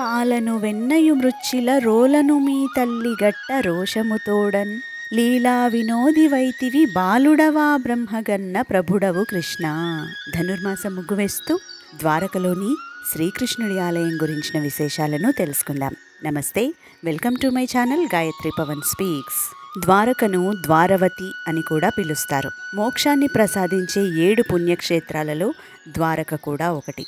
పాలను వెన్నయు మృచ్చిల రోలను మీ తల్లి గట్ట రోషముతోడన్ లీలా వినోది వైతివి బాలుడవా బ్రహ్మగన్న ప్రభుడవు కృష్ణ. ధనుర్మాసం ముగ్గు వేస్తూ ద్వారకలోని శ్రీకృష్ణుడి ఆలయం గురించిన విశేషాలను తెలుసుకుందాం. నమస్తే welcome to my channel Gayatri Pavan speaks. ద్వారకను Dwaravati అని కూడా పిలుస్తారు. మోక్షాన్ని ప్రసాదించే ఏడు పుణ్యక్షేత్రాలలో ద్వారక కూడా ఒకటి.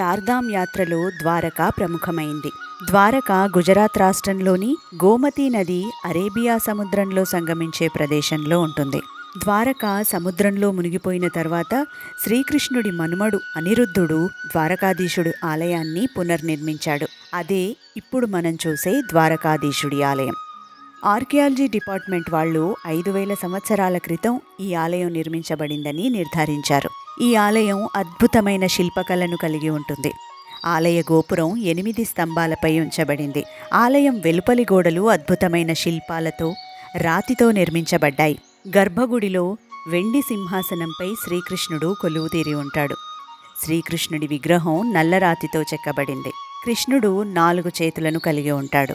చార్ధామ్ యాత్రలో ద్వారక ప్రముఖమైంది. ద్వారక గుజరాత్ రాష్ట్రంలోని గోమతీ నది అరేబియా సముద్రంలో సంగమించే ప్రదేశంలో ఉంటుంది. ద్వారక సముద్రంలో మునిగిపోయిన తర్వాత శ్రీకృష్ణుడి మనుమడు అనిరుద్ధుడు ద్వారకాధీశుడి ఆలయాన్ని పునర్నిర్మించాడు. అదే ఇప్పుడు మనం చూసే ద్వారకాధీశుడి ఆలయం. ఆర్కియాలజీ డిపార్ట్మెంట్ వాళ్ళు ఐదు వేల సంవత్సరాల క్రితం ఈ ఆలయం నిర్మించబడిందని నిర్ధారించారు. ఈ ఆలయం అద్భుతమైన శిల్పకళను కలిగి ఉంటుంది. ఆలయ గోపురం ఎనిమిది స్తంభాలపై ఉంచబడింది. ఆలయం వెలుపలి గోడలు అద్భుతమైన శిల్పాలతో రాతితో నిర్మించబడ్డాయి. గర్భగుడిలో వెండి సింహాసనంపై శ్రీకృష్ణుడు కొలువుతీరి ఉంటాడు. శ్రీకృష్ణుడి విగ్రహం నల్లరాతితో చెక్కబడింది. కృష్ణుడు నాలుగు చేతులను కలిగి ఉంటాడు.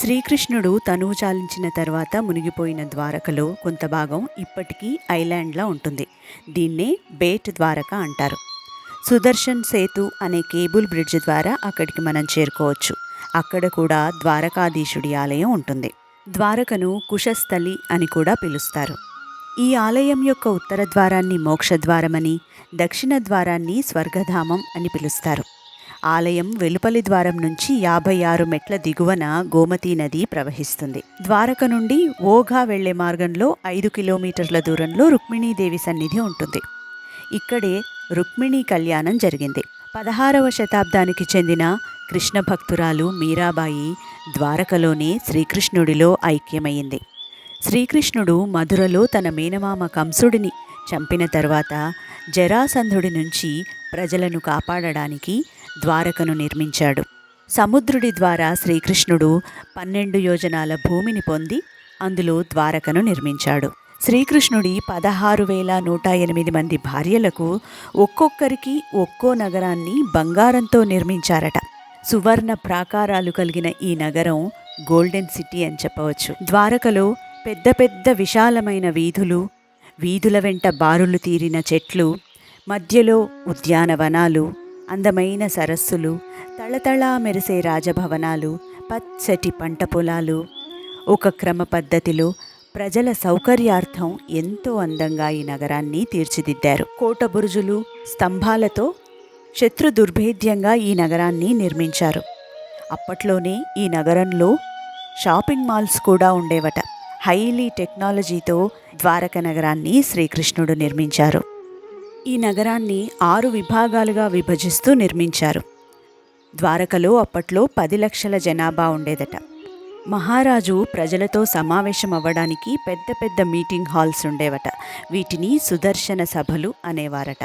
శ్రీకృష్ణుడు తనువు చాలించిన తర్వాత మునిగిపోయిన ద్వారకలో కొంత భాగం ఇప్పటికీ ఐలాండ్లా ఉంటుంది. దీన్నే బేట్ ద్వారక అంటారు. సుదర్శన్ సేతు అనే కేబుల్ బ్రిడ్జ్ ద్వారా అక్కడికి మనం చేరుకోవచ్చు. అక్కడ కూడా ద్వారకాధీశుడి ఆలయం ఉంటుంది. ద్వారకను కుశస్థలి అని కూడా పిలుస్తారు. ఈ ఆలయం యొక్క ఉత్తర ద్వారాన్ని మోక్షద్వారమని దక్షిణ ద్వారాన్ని స్వర్గధామం అని పిలుస్తారు. ఆలయం వెలుపలి ద్వారం నుంచి యాభై ఆరు మెట్ల దిగువన గోమతీ నది ప్రవహిస్తుంది. ద్వారక నుండి ఓఘా వెళ్ళే మార్గంలో ఐదు కిలోమీటర్ల దూరంలో రుక్మిణీదేవి సన్నిధి ఉంటుంది. ఇక్కడే రుక్మిణీ కళ్యాణం జరిగింది. పదహారవ శతాబ్దానికి చెందిన కృష్ణ భక్తురాలు మీరాబాయి ద్వారకలోనే శ్రీకృష్ణుడిలో ఐక్యమైంది. శ్రీకృష్ణుడు మధురలో తన మేనమామ కంసుడిని చంపిన తర్వాత జరాసంధుడి నుంచి ప్రజలను కాపాడడానికి ద్వారకను నిర్మించాడు. సముద్రుడి ద్వారా శ్రీకృష్ణుడు పన్నెండు యోజనాల భూమిని పొంది అందులో ద్వారకను నిర్మించాడు. శ్రీకృష్ణుడి పదహారు వేల నూట ఎనిమిది మంది భార్యలకు ఒక్కొక్కరికి ఒక్కో నగరాన్ని బంగారంతో నిర్మించారట. సువర్ణ ప్రాకారాలు కలిగిన ఈ నగరం గోల్డెన్ సిటీ అని చెప్పవచ్చు. ద్వారకలో పెద్ద పెద్ద విశాలమైన వీధులు వీధుల వెంట బారులు తీరిన చెట్లు మధ్యలో ఉద్యానవనాలు అందమైన సరస్సులు తళతళా మెరిసే రాజభవనాలు పచ్చటి పంట పొలాలు. ఒక క్రమ పద్ధతిలో ప్రజల సౌకర్యార్థం ఎంతో అందంగా ఈ నగరాన్ని తీర్చిదిద్దారు. కోట బురుజులు స్తంభాలతో శత్రు దుర్భేద్యంగా ఈ నగరాన్ని నిర్మించారు. అప్పట్లోనే ఈ నగరంలో షాపింగ్ మాల్స్ కూడా ఉండేవట. హైలీ టెక్నాలజీతో ద్వారక నగరాన్ని శ్రీకృష్ణుడు నిర్మించారు. ఈ నగరాన్ని ఆరు విభాగాలుగా విభజిస్తూ నిర్మించారు. ద్వారకలో అప్పట్లో పది లక్షల జనాభా ఉండేదట. మహారాజు ప్రజలతో సమావేశం అవ్వడానికి పెద్ద పెద్ద మీటింగ్ హాల్స్ ఉండేవట. వీటిని సుదర్శన సభలు అనేవారట.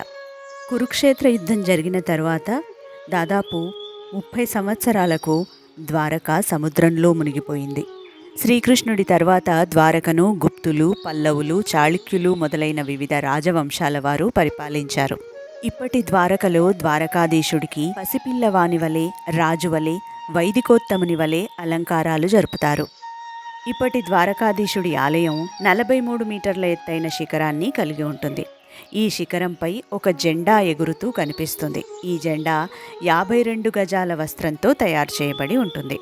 కురుక్షేత్ర యుద్ధం జరిగిన తర్వాత దాదాపు ముప్పై సంవత్సరాలకు ద్వారక సముద్రంలో మునిగిపోయింది. శ్రీకృష్ణుడి తర్వాత ద్వారకను గుప్తులు పల్లవులు చాళుక్యులు మొదలైన వివిధ రాజవంశాల వారు పరిపాలించారు. ఇప్పటి ద్వారకలో ద్వారకాధీశుడికి పసిపిల్లవాని వలె రాజు వలె వైదికోత్తముని వలె అలంకారాలు జరుపుతారు. ఇప్పటి ద్వారకాధీశుడి ఆలయం నలభై మూడు మీటర్ల ఎత్తైన శిఖరాన్ని కలిగి ఉంటుంది. ఈ శిఖరంపై ఒక జెండా ఎగురుతూ కనిపిస్తుంది. ఈ జెండా యాభై రెండు గజాల వస్త్రంతో తయారు చేయబడి ఉంటుంది.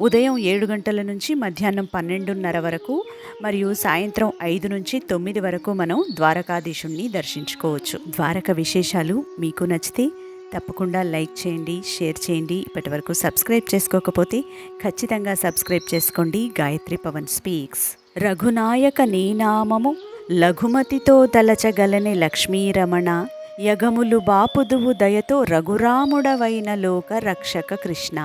ఉదయం ఏడు గంటల నుంచి మధ్యాహ్నం పన్నెండున్నర వరకు మరియు సాయంత్రం ఐదు నుంచి తొమ్మిది వరకు మనం ద్వారకాధీశుణ్ణి దర్శించుకోవచ్చు. ద్వారక విశేషాలు మీకు నచ్చితే తప్పకుండా లైక్ చేయండి షేర్ చేయండి. ఇప్పటి వరకు సబ్స్క్రైబ్ చేసుకోకపోతే ఖచ్చితంగా సబ్స్క్రైబ్ చేసుకోండి. గాయత్రి పవన్ స్పీక్స్. రఘునాయక నీనామము లఘుమతితో దలచగలని లక్ష్మీరమణ యగములు బాపుదువు దయతో రఘురాముడవైన లోక రక్షక కృష్ణ.